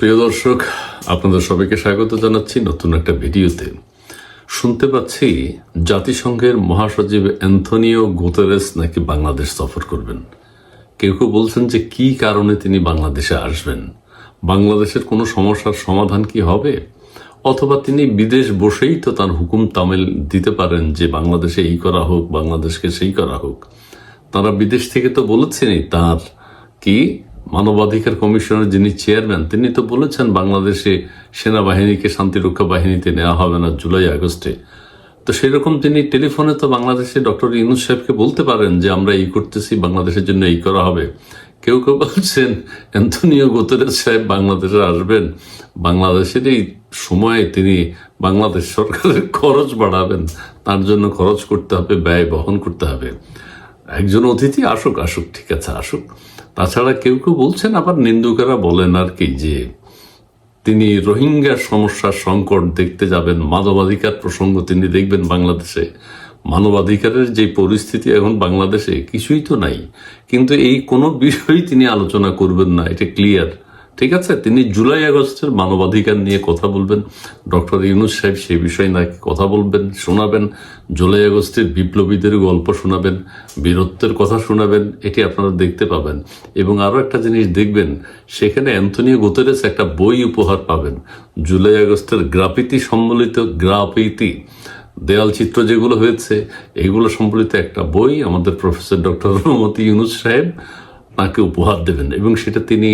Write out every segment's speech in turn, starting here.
প্রিয় দর্শক, আপনাদের সবাইকে স্বাগত জানাচ্ছি নতুন একটা ভিডিওতে। শুনতে পাচ্ছি জাতিসংঘের মহাসচিব অ্যান্থনিও গুতেরেস নাকি বাংলাদেশ সফর করবেন। কেউ কেউ বলছেন যে কি কারণে তিনি বাংলাদেশে আসবেন? বাংলাদেশের কোনো সমস্যার সমাধান কি হবে? অথবা তিনি বিদেশ বসেই তো তার হুকুম তামিল দিতে পারেন যে বাংলাদেশে এই করা হোক, বাংলাদেশকে সেই করা হোক। তারা বিদেশ থেকে তো বলেছেনই তার কি মানবাধিকার কমিশনের যিনি চেয়ারম্যান, তিনি তো বলেছেন বাংলাদেশে সেনাবাহিনীকে শান্তিরক্ষা বাহিনীতে নেওয়া হবে না জুলাই, আগস্টে। তো সেরকম তিনি টেলিফোনে তো বাংলাদেশে ডক্টর ইউনুস সাহেবকে বলতে পারেন যে, আমরা এই করতেছি, বাংলাদেশের জন্য এই করা হবে। কেউ কেউ বলছেন অ্যান্থনিও গোতরেস সাহেব বাংলাদেশে আসবেন। বাংলাদেশের এই সময়ে তিনি বাংলাদেশ সরকারের খরচ বাড়াবেন। তার জন্য খরচ করতে হবে, ব্যয় বহন করতে হবে। একজন অতিথি আসুক আসুক, ঠিক আছে, আসুক। তাছাড়া কেউ কেউ বলছেন, আবার নিন্দুকেরা বলেন আর কি যে তিনি রোহিঙ্গা সমস্যার সংকট দেখতে যাবেন, মানবাধিকার প্রসঙ্গ তিনি দেখবেন বাংলাদেশে। মানবাধিকারের যে পরিস্থিতি এখন বাংলাদেশে কিছুই তো নাই। কিন্তু এই কোনো বিষয়ই তিনি আলোচনা করবেন না, এটা ক্লিয়ার ঠিক আছে? তিনি জুলাই আগস্টের মানবাধিকার নিয়ে কথা বলবেন। ডক্টর ইউনুস সাহেব সেই বিষয়ে নাকি কথা বলবেন, শোনাবেন। জুলাই আগস্টের বিপ্লবীদের গল্প শোনাবেন, বীরত্বের কথা শোনাবেন, এটি আপনারা দেখতে পাবেন। এবং আরও একটা জিনিস দেখবেন, সেখানে অ্যান্থনিও গোতেরেস একটা বই উপহার পাবেন। জুলাই আগস্টের গ্রাফিতি সম্বলিত গ্রাফিতি। দেয়াল চিত্র যেগুলো হয়েছে, এগুলো সম্বলিত একটা বই আমাদের প্রফেসর ডক্টর রহমতি ইউনুস সাহেব তাকে উপহার দেবেন। এবং সেটা তিনি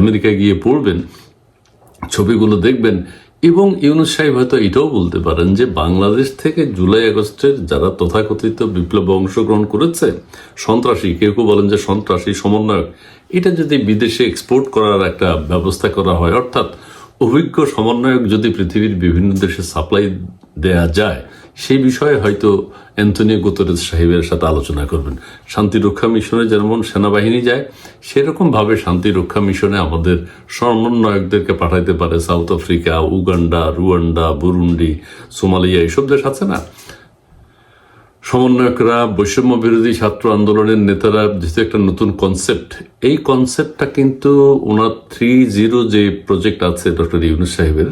আমেরিকায় গিয়ে পড়বেন, ছবিগুলো দেখবেন। এবং ইউনুস সাহেব হয়তো এটাও বলতে পারেন যে বাংলাদেশ থেকে জুলাই আগস্টের যারা তথাকথিত বিপ্লবে অংশগ্রহণ করেছে, সন্ত্রাসী, কেউ কেউ বলেন যে সন্ত্রাসী, সমন্বয়ক, এটা যদি বিদেশে এক্সপোর্ট করার একটা ব্যবস্থা করা হয়, অর্থাৎ অভিজ্ঞ সমন্বয়ক যদি পৃথিবীর বিভিন্ন দেশে সাপ্লাই দেয়া যায় সেই বিষয়ে হয়তো অ্যান্থনিও গুতরেস সাহেবের সাথে আলোচনা করবেন। শান্তিরক্ষা মিশনে যেমন সেনাবাহিনী যায় সেরকম ভাবে শান্তিরক্ষা মিশনে আমাদের সমন্বয়কদেরকে পাঠাইতে পারে South Africa, Uganda, Rwanda, Burundi, Somalia এইসব দেশ আছে না? সমন্বয়করা, বৈষম্য বিরোধী ছাত্র আন্দোলনের নেতারা যেহেতু একটা নতুন কনসেপ্ট এই কনসেপ্টটা কিন্তু ওনার থ্রি জিরো যে প্রজেক্ট আছে, ডক্টর ইউনুস সাহেবের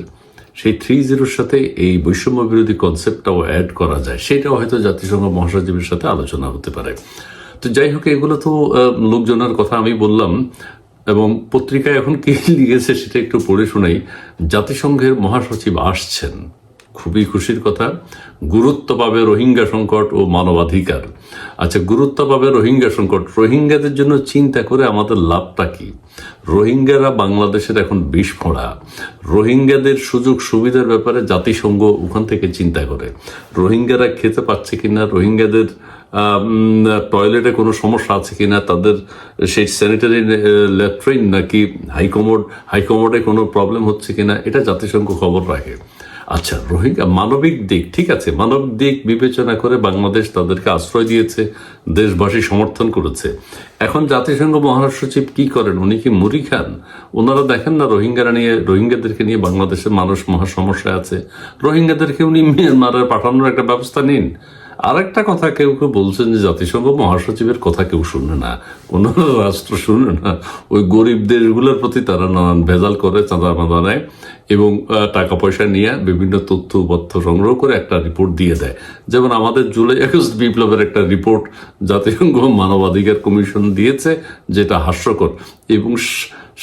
সেই থ্রি জিরোর সাথে এই বৈষম্য বিরোধী কনসেপ্টটাও অ্যাড করা যায়। সেটাও হয়তো জাতিসংঘ মহাসচিবের সাথে আলোচনা হতে পারে। তো যাই হোক, এগুলো তো লোকজনের কথা আমি বললাম এবং পত্রিকায় এখন কি লিখেছে সেটা একটু পড়ে শোনাই জাতিসংঘের মহাসচিব আসছেন। খুবই খুশির কথা। গুরুত্ব পাবে রোহিঙ্গা সংকট ও মানবাধিকার। আচ্ছা গুরুত্ব পাবে রোহিঙ্গা সংকট। রোহিঙ্গাদের জন্য চিন্তা করে আমাদের লাভটা কি? রোহিঙ্গারা বাংলাদেশের এখন বিষ ফোড়া। রোহিঙ্গাদের সুযোগ সুবিধার ব্যাপারে জাতিসংঘ ওখান থেকে চিন্তা করে। রোহিঙ্গারা খেতে পাচ্ছে কিনা? রোহিঙ্গাদের টয়লেটে কোনো সমস্যা আছে কি না তাদের সেই স্যানিটারি ল্যাট্রিন নাকি হাইকমোড, হাইকমোডে কোনো প্রবলেম হচ্ছে কিনা? এটা জাতিসংঘ খবর রাখে। আচ্ছা রোহিঙ্গা মানবিক দিক, ঠিক আছে মানবিক দিক বিবেচনা করে বাংলাদেশ তাদেরকে আশ্রয় দিয়েছে, দেশবাসী সমর্থন করেছে। এখন জাতিসংঘ মহাসচিব কি করেন? উনি কি মুড়ি খান? ওনারা দেখেন না রোহিঙ্গারা নিয়ে, রোহিঙ্গাদেরকে নিয়ে বাংলাদেশের মানুষ মহা সমস্যা আছে। রোহিঙ্গাদেরকে উনি মিয়ানমারে পাঠানোর একটা ব্যবস্থা নিন। আরেকটা কথা কেউ কেউ বলছেন যে জাতিসংঘ মহাসচিবের কথা কেউ শুনে না, কোন রাষ্ট্র শুনে না। ওই গরিব দেশগুলোর প্রতি তারা নানান ভেজাল করে, চাঁদা মাদা নেয় এবং টাকা পয়সা নিয়ে বিভিন্ন তথ্য তথ্য সংগ্রহ করে একটা রিপোর্ট দিয়ে দেয়। যেমন আমাদের জুলাই আগস্ট বিপ্লবের একটা রিপোর্ট জাতিসংঘ মানবাধিকার কমিশন দিয়েছে, যেটা হাস্যকর। এবং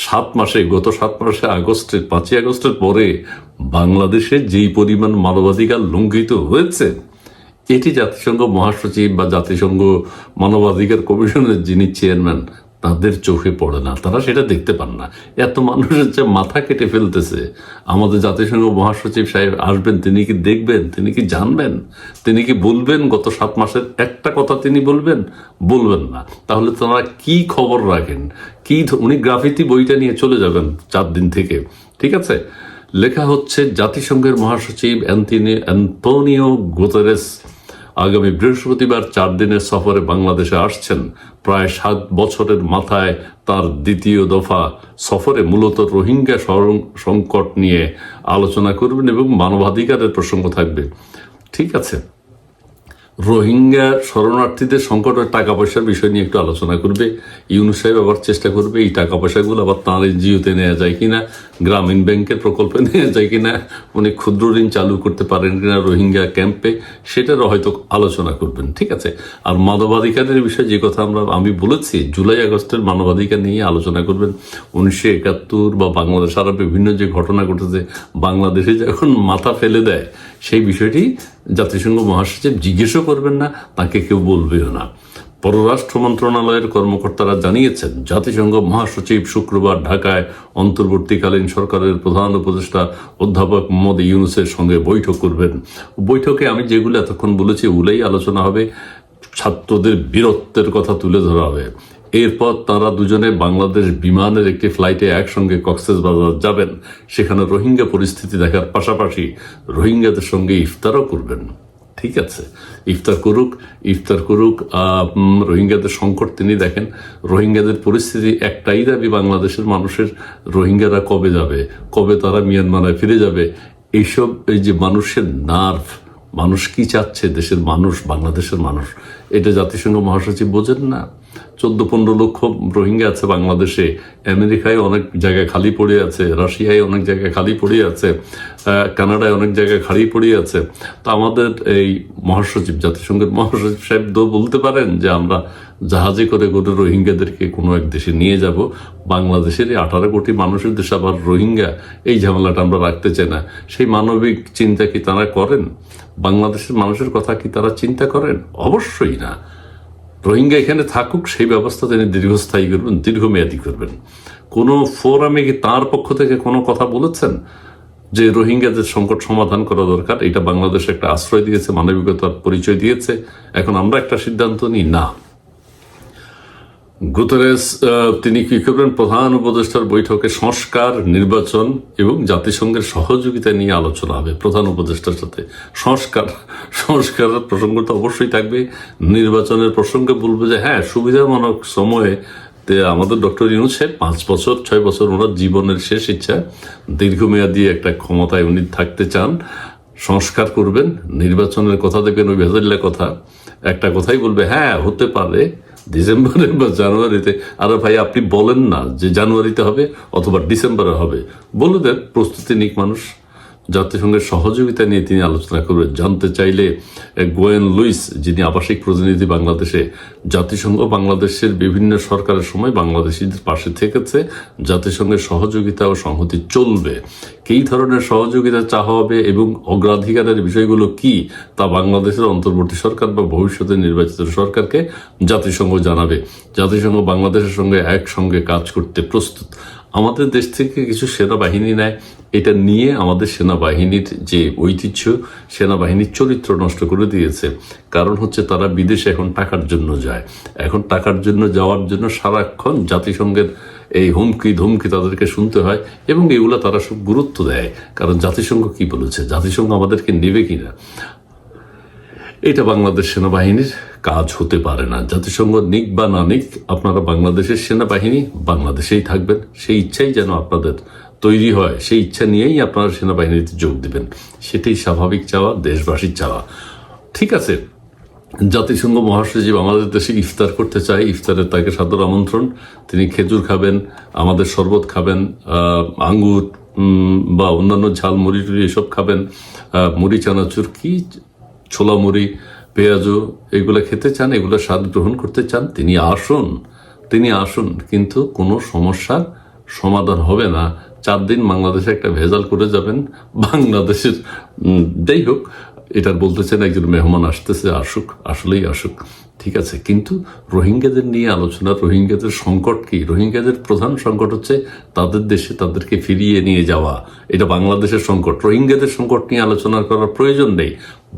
সাত মাসে, গত সাত মাসে আগস্টের, পাঁচই আগস্টের পরে বাংলাদেশে যেই পরিমাণ মানবাধিকার লঙ্ঘিত হয়েছে এটি জাতিসংঘ মহাসচিব বা জাতিসংঘ মানবাধিকার কমিশনের যিনি চেয়ারম্যান, তাদের চোখে পড়ে না। তারা সেটা দেখতে পান না। এত মানুষের যে মাথা কেটে ফেলতেছে। আমাদের জাতিসংঘ মহাসচিব সাহেব আসবেন, তিনি কি দেখবেন? তিনি কি জানবেন? তিনি কি বলবেন? গত সাত মাসের একটা কথা তিনি বলবেন? বলবেন না। তাহলে তারা কি খবর রাখেন? কি উনি গ্রাফিতি বইটা নিয়ে চলে যাবেন চার দিন থেকে। ঠিক আছে? লেখা হচ্ছে, জাতিসংঘের মহাসচিব অ্যান্থনি, অ্যান্টোনিও গুতেরেস আগামী বৃহস্পতিবার চার দিনের সফরে বাংলাদেশে আসছেন। প্রায় সাত বছরের মাথায় তার দ্বিতীয় দফা সফরে মূলত রোহিঙ্গা সংকট নিয়ে আলোচনা করবেন এবং মানবাধিকারের প্রসঙ্গ থাকবে। ঠিক আছে। রোহিঙ্গা শরণার্থীদের সংকট টাকা পয়সার বিষয় নিয়ে একটু আলোচনা করবে। ইউনুস সাহেব আবার চেষ্টা করবে এই টাকা পয়সাগুলো আবার তাঁর জিওতে নেওয়া যায় কিনা, গ্রামীণ ব্যাংকের প্রকল্পে নেওয়া যায় কিনা, উনি ক্ষুদ্র ঋণ চালু করতে পারেন কিনা রোহিঙ্গা ক্যাম্পে, সেটারও হয়তো আলোচনা করবেন, ঠিক আছে? আর মানবাধিকারের বিষয়ে যে কথা আমরা, আমি বলেছি, জুলাই আগস্টের মানবাধিকার নিয়ে আলোচনা করবেন। উনিশশো একাত্তর বা বাংলাদেশ আরও বিভিন্ন যে ঘটনা ঘটেছে, বাংলাদেশে যখন মাথা ফেলে দেয়, সেই বিষয়টি জাতিসংঘ মহাসচিব জিজ্ঞেসও করবেন না, তাকে কেউ বলবেও না। পররাষ্ট্র মন্ত্রণালয়ের কর্মকর্তারা জানিয়েছেন, জাতিসংঘ মহাসচিব শুক্রবার ঢাকায় অন্তর্বর্তীকালীন সরকারের প্রধান উপদেষ্টা অধ্যাপক মোহাম্মদ ইউনুসের সঙ্গে বৈঠক করবেন। বৈঠকে আমি যেগুলো এতক্ষণ বলেছি, ওগুলোই আলোচনা হবে। ছাত্রদের বীরত্বের কথা তুলে ধরা হবে। এরপর তারা দুজনে বাংলাদেশ বিমানের একটি ফ্লাইটে একসঙ্গে কক্সেস বাজার যাবেন। সেখানে রোহিঙ্গা পরিস্থিতি দেখার পাশাপাশি রোহিঙ্গাদের সঙ্গে ইফতারও করবেন। ঠিক আছে, ইফতার করুক ইফতার করুক রোহিঙ্গাদের সংকট তিনি দেখেন। রোহিঙ্গাদের পরিস্থিতি একটাই দাবি বাংলাদেশের মানুষের, রোহিঙ্গারা কবে যাবে, কবে তারা মিয়ানমারে ফিরে যাবে, এইসব, এই যে মানুষের নার্ভ মানুষ কি চাচ্ছে? দেশের মানুষ, বাংলাদেশের মানুষ। এটা জাতিসংঘ মহাসচিব বোঝেন না। চোদ্দ, পনেরো লক্ষ রোহিঙ্গা আছে বাংলাদেশে। আমেরিকায় অনেক জায়গায় খালি পড়ে আছে। রাশিয়ায় অনেক জায়গায় খালি পড়ে আছে। কানাডায় অনেক জায়গায় খালি পড়ে আছে। তো আমাদের এই মহাসচিব, জাতিসংঘের মহাসচিব সাহেব তো বলতে পারেন যে আমরা জাহাজে করে করে রোহিঙ্গাদেরকে কোনো এক দেশে নিয়ে যাব। বাংলাদেশের এই আঠারো কোটি মানুষের দেশে আবার রোহিঙ্গা। এই ঝামেলাটা আমরা রাখতে চাই না। সেই মানবিক চিন্তা কি তারা করেন? বাংলাদেশের মানুষের কথা কি তারা চিন্তা করেন? অবশ্যই না। রোহিঙ্গা এখানে থাকুক, সেই ব্যবস্থা তিনি দীর্ঘস্থায়ী করবেন, দীর্ঘমেয়াদী করবেন। কোনো ফোরামে কি তাঁর পক্ষ থেকে কোনো কথা বলেছেন? যে রোহিঙ্গাদের সংকট সমাধান করা দরকার, এটা বাংলাদেশ একটা আশ্রয় দিয়েছে, মানবিকতার পরিচয় দিয়েছে। এখন আমরা একটা সিদ্ধান্ত নিই, না। গুতেরেস তিনি কি করবেন? প্রধান উপদেষ্টার বৈঠকে সংস্কার, নির্বাচন এবং জাতিসংঘের সহযোগিতা নিয়ে আলোচনা হবে প্রধান উপদেষ্টার সাথে। সংস্কার, সংস্কারের প্রসঙ্গ তো অবশ্যই থাকবে। নির্বাচনের প্রসঙ্গে বলবে যে হ্যাঁ সুবিধাজনক সময়ে তে আমাদের ডক্টর ইউনুস সাহেব পাঁচ বছর, ছয় বছর ওনার জীবনের শেষ ইচ্ছা, দীর্ঘমেয়াদী একটা ক্ষমতায় উনি থাকতে চান, সংস্কার করবেন, নির্বাচনের কথা দেখবেন, ওই ভেজাল্লা কথা। একটা কথাই বলবে হ্যাঁ হতে পারে। ডিসেম্বরে বা জানুয়ারিতে। আরে ভাই, আপনি বলেন না যে জানুয়ারিতে হবে অথবা ডিসেম্বরে হবে। বলে দেন প্রস্তুতি নিক মানুষ। জাতিসংঘের সহযোগিতা নিয়ে তিনি আলোচনা করবেন। জানতে চাইলে গোয়েন লুইস, যিনি আবাসিক প্রতিনিধি বাংলাদেশে, জাতিসংঘ বাংলাদেশের বিভিন্ন সরকারের সময় বাংলাদেশিদের পাশে থেকেছে। জাতিসংঘের সহযোগিতা ও সংহতি চলবে। কী ধরনের সহযোগিতা চাওয়া হবে এবং অগ্রাধিকারের বিষয়গুলো কি, তা বাংলাদেশের অন্তর্বর্তী সরকার বা ভবিষ্যতে নির্বাচিত সরকারকে জাতিসংঘ জানাবে। জাতিসংঘ বাংলাদেশের সঙ্গে একসঙ্গে কাজ করতে প্রস্তুত। আমাদের দেশ থেকে কিছু সেনাবাহিনী নেয়। এটা নিয়ে আমাদের সেনাবাহিনীর যে ঐতিহ্য, সেনাবাহিনীর চরিত্র নষ্ট করে দিয়েছে। কারণ হচ্ছে তারা বিদেশে এখন টাকার জন্য যায়। এখন টাকার জন্য যাওয়ার জন্য সারাক্ষণ জাতিসংঘের এই হুমকি, ধমকি তাদেরকে শুনতে হয় এবং এগুলো তারা সব গুরুত্ব দেয়। কারণ জাতিসংঘ কি বলেছে? জাতিসংঘ আমাদেরকে নেবে কিনা? এটা বাংলাদেশ সেনাবাহিনীর কাজ হতে পারে না। জাতিসংঘ নিক বা না নিক, আপনারা বাংলাদেশের সেনাবাহিনী বাংলাদেশেই থাকবেন। সেই ইচ্ছাই যেন আপনাদের তৈরি হয়, সেই ইচ্ছা নিয়েই আপনারা সেনাবাহিনীতে যোগ দিবেন। সেটাই স্বাভাবিক চাওয়া, দেশবাসীর চাওয়া। ঠিক আছে, জাতিসংঘ মহাসচিব আমাদের দেশে ইফতার করতে চায় ইফতারের তাকে সাদর আমন্ত্রণ। তিনি খেজুর খাবেন, আমাদের শরবত খাবেন আঙ্গুর বা অন্যান্য ঝাল মুড়ি টুড়ি এসব খাবেন। মুড়ি, চানাচুর, কি ছোলা মুড়ি পেঁয়াজু, এগুলো খেতে চান, এগুলো স্বাদ গ্রহণ করতে চান, তিনি আসুন তিনি আসুন, কিন্তু কোনো সমস্যার সমাধান হবে না। চার দিন বাংলাদেশে একটা ভেজাল করে যাবেন, বাংলাদেশের যাই হোক এটা বলতেছেন একজন মেহমান আসতেছে, আসুক, আসলেই আসুক, ঠিক আছে। কিন্তু রোহিঙ্গাদের নিয়ে আলোচনা, রোহিঙ্গাদের সংকট কি? রোহিঙ্গাদের প্রধান সংকট হচ্ছে তাদের দেশে তাদেরকে ফিরিয়ে নিয়ে যাওয়া। এটা বাংলাদেশের সংকট। রোহিঙ্গাদের সংকট নিয়ে আলোচনা করার প্রয়োজন নেই।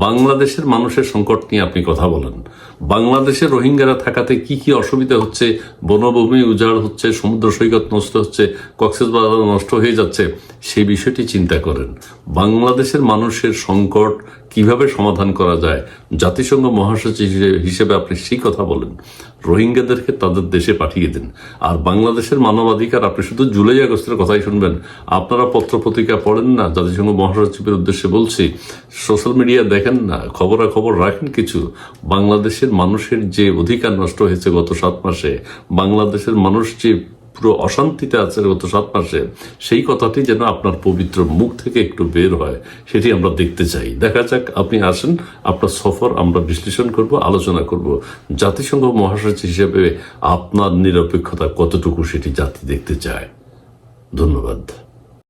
বাংলাদেশের মানুষের সংকট নিয়ে আপনি কথা বলেন। বাংলাদেশে রোহিঙ্গারা থাকাতে কি কি অসুবিধা হচ্ছে? বনভূমি উজাড় হচ্ছে, সমুদ্র সৈকত নষ্ট হচ্ছে, কক্সেস বাজার নষ্ট হয়ে যাচ্ছে সেই বিষয়টি চিন্তা করেন। বাংলাদেশের মানুষের সংকট কীভাবে সমাধান করা যায়? জাতিসংঘ মহাসচিব হিসেবে- আপনি সেই কথা বলেন। রোহিঙ্গাদেরকে তাদের দেশে পাঠিয়ে দিন। আর বাংলাদেশের মানবাধিকার, আপনি শুধু জুলাই আগস্টের কথাই শুনবেন। আপনারা পত্র পত্রিকা পড়েন না, জাতিসংঘ মহাসচিবের উদ্দেশ্যে বলছি। সোশ্যাল মিডিয়া দেখেন না, খবরাখবর রাখেন কিছু। বাংলাদেশের মানুষের যে অধিকার নষ্ট হয়েছে গত সাত মাসে, বাংলাদেশের মানুষ যে পুরো অশান্তিতে আছে গত সাত মাসে, সেই কথাটি যেন আপনার পবিত্র মুখ থেকে একটু বের হয়, সেটি আমরা দেখতে চাই। দেখা যাক, আপনি আসেন, আপনার সফর আমরা বিশ্লেষণ করব, আলোচনা করব। জাতিসংঘ মহাসচিব হিসেবে আপনার নিরপেক্ষতা কতটুকু সেটি জাতি দেখতে চায়। ধন্যবাদ।